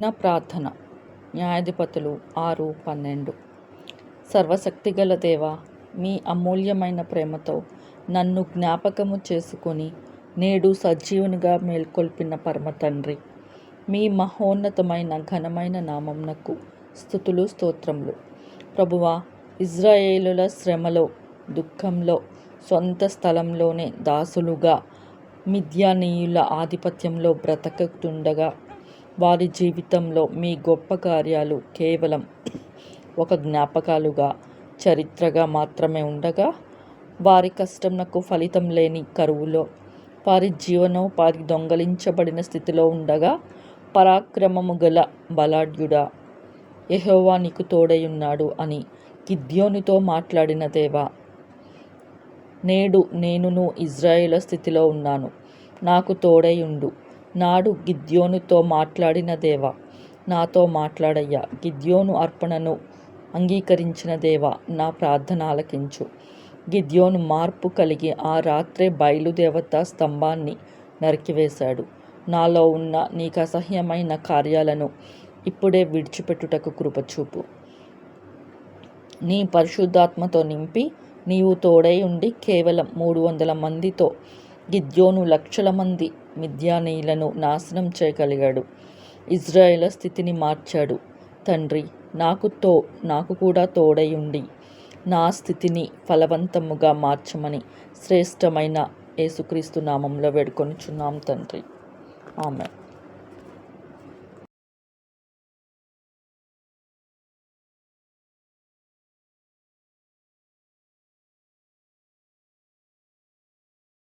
నా ప్రార్థన. న్యాయాధిపతులు ఆరు పన్నెండు. సర్వశక్తిగల దేవ మీ అమూల్యమైన ప్రేమతో నన్ను జ్ఞాపకము చేసుకొని నేడు సజీవునిగా మేల్కొల్పిన పరమ తండ్రి మీ మహోన్నతమైన ఘనమైన నామంనకు స్థుతులు స్తోత్రములు. ప్రభువా ఇజ్రాయేలుల శ్రమలో దుఃఖంలో సొంత స్థలంలోనే దాసులుగా మిథ్యానీయుల ఆధిపత్యంలో బ్రతకుతుండగా వారి జీవితంలో మీ గొప్ప కార్యాలు కేవలం ఒక జ్ఞాపకాలుగా చరిత్రగా మాత్రమే ఉండగా వారి కష్టంకు ఫలితం లేని కరువులో వారి జీవనోపాధి దొంగలించబడిన స్థితిలో ఉండగా పరాక్రమము గల బలాఢ్యుడా యెహోవా నీకు తోడై ఉన్నాడు అని కిద్యోనితో మాట్లాడిన దేవా నేడు నేనును ఇజ్రాయేలు స్థితిలో ఉన్నాను నాకు తోడై ఉండు. నాడు గిద్యోనుతో మాట్లాడిన దేవా నాతో మాట్లాడయ్యా. గిద్యోను అర్పణను అంగీకరించిన దేవా నా ప్రార్థన ఆలకించు గిద్యోను మార్పు కలిగి ఆ రాత్రే బయలుదేవత స్తంభాన్ని నరికివేశాడు. నాలో ఉన్న నీకు అసహ్యమైన కార్యాలను ఇప్పుడే విడిచిపెట్టుటకు కృపచూపు. నీ పరిశుద్ధాత్మతో నింపి నీవు తోడై ఉండి కేవలం మూడు వందల మందితో గిద్యోను లక్షల మంది మిద్యానీయులను నాశనం చేయగలిగాడు. ఇజ్రాయేల స్థితిని మార్చాడు. తండ్రి నాకు తో నాకు కూడా తోడై ఉండి. నా స్థితిని ఫలవంతముగా మార్చమని శ్రేష్టమైన యేసుక్రీస్తు నామంలో వేడుకొనిచున్నాం తండ్రి. ఆమె